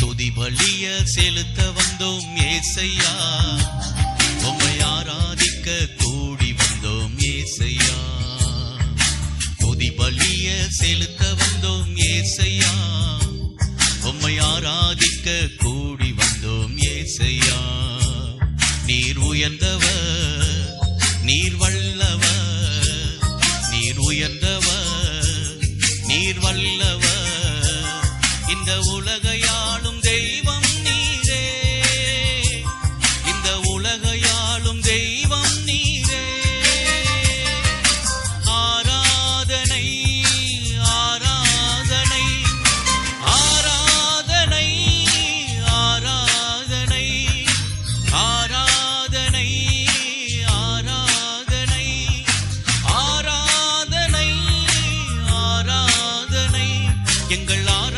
துதி பலிய செலுத்த வந்தோம் ஏசையா. உம்மை ஆராதிக்க கூடி வந்தோம் ஏசையா. துதி பலிய செலுத்த வந்தோம் ஏசையா. உம்மை ஆராதிக்க கூடி வந்தோம் ஏசையா. நீர் உயர்ந்தவர் நீர் வல்லவர் நீர் உயர்ந்தவர் நீர் வல்லவர். இந்த உலகையா